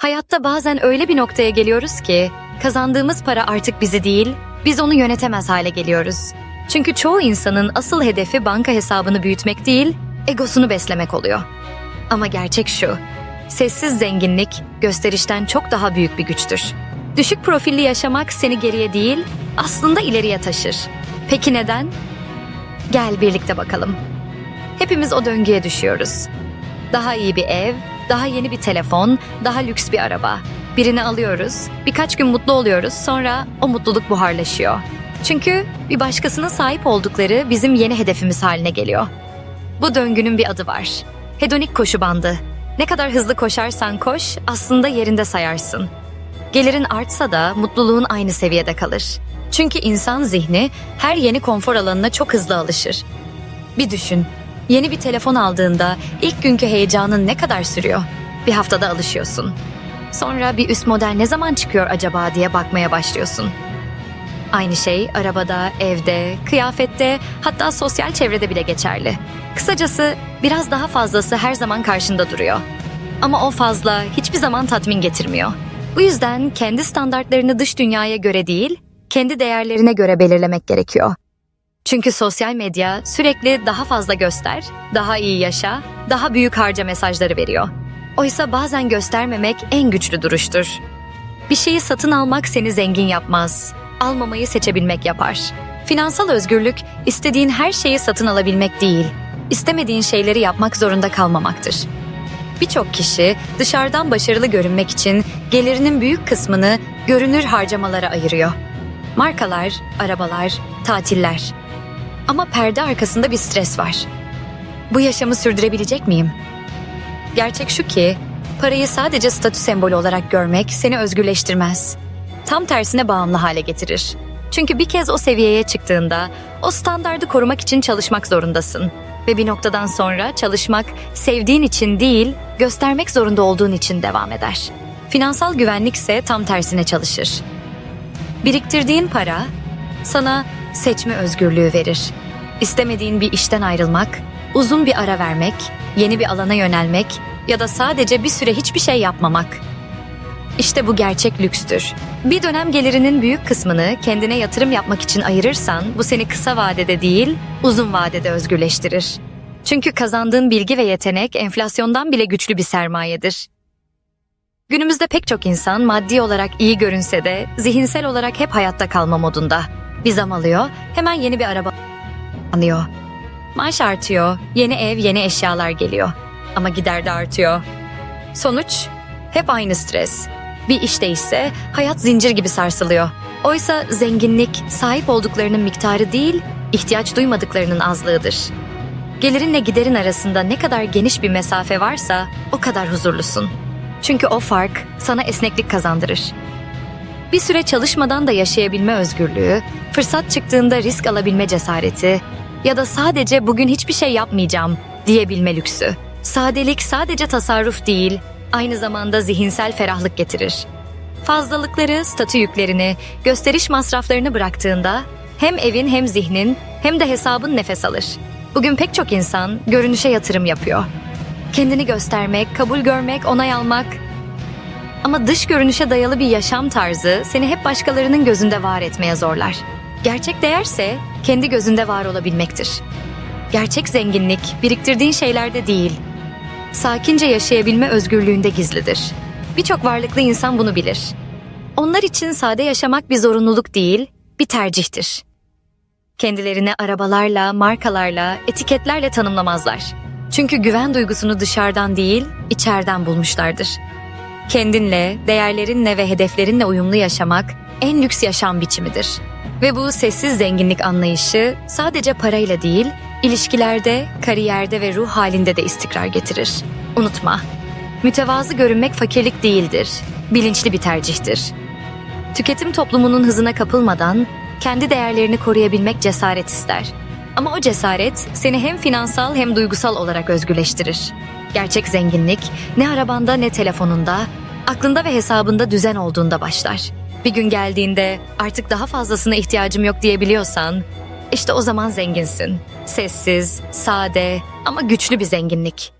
Hayatta bazen öyle bir noktaya geliyoruz ki kazandığımız para artık bizi değil, biz onu yönetemez hale geliyoruz. Çünkü çoğu insanın asıl hedefi banka hesabını büyütmek değil, egosunu beslemek oluyor. Ama gerçek şu, sessiz zenginlik gösterişten çok daha büyük bir güçtür. Düşük profilli yaşamak seni geriye değil, aslında ileriye taşır. Peki neden? Gel birlikte bakalım. Hepimiz o döngüye düşüyoruz. Daha iyi bir ev, daha yeni bir telefon, daha lüks bir araba. Birini alıyoruz, birkaç gün mutlu oluyoruz, sonra o mutluluk buharlaşıyor. Çünkü bir başkasının sahip oldukları bizim yeni hedefimiz haline geliyor. Bu döngünün bir adı var. Hedonik koşu bandı. Ne kadar hızlı koşarsan koş, aslında yerinde sayarsın. Gelirin artsa da mutluluğun aynı seviyede kalır. Çünkü insan zihni her yeni konfor alanına çok hızlı alışır. Bir düşün. Yeni bir telefon aldığında ilk günkü heyecanın ne kadar sürüyor? Bir haftada alışıyorsun. Sonra bir üst model ne zaman çıkıyor acaba diye bakmaya başlıyorsun. Aynı şey arabada, evde, kıyafette, hatta sosyal çevrede bile geçerli. Kısacası biraz daha fazlası her zaman karşında duruyor. Ama o fazla hiçbir zaman tatmin getirmiyor. Bu yüzden kendi standartlarını dış dünyaya göre değil, kendi değerlerine göre belirlemek gerekiyor. Çünkü sosyal medya sürekli daha fazla göster, daha iyi yaşa, daha büyük harca mesajları veriyor. Oysa bazen göstermemek en güçlü duruştur. Bir şeyi satın almak seni zengin yapmaz. Almamayı seçebilmek yapar. Finansal özgürlük istediğin her şeyi satın alabilmek değil, istemediğin şeyleri yapmak zorunda kalmamaktır. Birçok kişi dışarıdan başarılı görünmek için gelirinin büyük kısmını görünür harcamalara ayırıyor. Markalar, arabalar, tatiller. Ama perde arkasında bir stres var. Bu yaşamı sürdürebilecek miyim? Gerçek şu ki, parayı sadece statü sembolü olarak görmek seni özgürleştirmez. Tam tersine bağımlı hale getirir. Çünkü bir kez o seviyeye çıktığında o standardı korumak için çalışmak zorundasın. Ve bir noktadan sonra çalışmak sevdiğin için değil, göstermek zorunda olduğun için devam eder. Finansal güvenlik ise tam tersine çalışır. Biriktirdiğin para sana seçme özgürlüğü verir. İstemediğin bir işten ayrılmak, uzun bir ara vermek, yeni bir alana yönelmek ya da sadece bir süre hiçbir şey yapmamak. İşte bu gerçek lükstür. Bir dönem gelirinin büyük kısmını kendine yatırım yapmak için ayırırsan bu seni kısa vadede değil, uzun vadede özgürleştirir. Çünkü kazandığın bilgi ve yetenek enflasyondan bile güçlü bir sermayedir. Günümüzde pek çok insan maddi olarak iyi görünse de zihinsel olarak hep hayatta kalma modunda. Bir zam alıyor, hemen yeni bir araba alıyor. Maaş artıyor, yeni ev, yeni eşyalar geliyor. Ama gider de artıyor. Sonuç hep aynı stres. Bir iş değişse hayat zincir gibi sarsılıyor. Oysa zenginlik sahip olduklarının miktarı değil, ihtiyaç duymadıklarının azlığıdır. Gelirinle giderin arasında ne kadar geniş bir mesafe varsa o kadar huzurlusun. Çünkü o fark sana esneklik kazandırır. Bir süre çalışmadan da yaşayabilme özgürlüğü, fırsat çıktığında risk alabilme cesareti ya da sadece bugün hiçbir şey yapmayacağım diyebilme lüksü. Sadelik sadece tasarruf değil, aynı zamanda zihinsel ferahlık getirir. Fazlalıkları, statü yüklerini, gösteriş masraflarını bıraktığında hem evin hem zihnin hem de hesabın nefes alır. Bugün pek çok insan görünüşe yatırım yapıyor. Kendini göstermek, kabul görmek, onay almak ama dış görünüşe dayalı bir yaşam tarzı seni hep başkalarının gözünde var etmeye zorlar. Gerçek değerse kendi gözünde var olabilmektir. Gerçek zenginlik biriktirdiğin şeylerde değil, sakince yaşayabilme özgürlüğünde gizlidir. Birçok varlıklı insan bunu bilir. Onlar için sade yaşamak bir zorunluluk değil, bir tercihtir. Kendilerini arabalarla, markalarla, etiketlerle tanımlamazlar. Çünkü güven duygusunu dışarıdan değil, içeriden bulmuşlardır. Kendinle, değerlerinle ve hedeflerinle uyumlu yaşamak en lüks yaşam biçimidir. Ve bu sessiz zenginlik anlayışı sadece parayla değil, ilişkilerde, kariyerde ve ruh halinde de istikrar getirir. Unutma, mütevazı görünmek fakirlik değildir, bilinçli bir tercihtir. Tüketim toplumunun hızına kapılmadan kendi değerlerini koruyabilmek cesaret ister. Ama o cesaret seni hem finansal hem duygusal olarak özgürleştirir. Gerçek zenginlik ne arabanda ne telefonunda, aklında ve hesabında düzen olduğunda başlar. Bir gün geldiğinde artık daha fazlasına ihtiyacım yok diyebiliyorsan, işte o zaman zenginsin. Sessiz, sade ama güçlü bir zenginlik.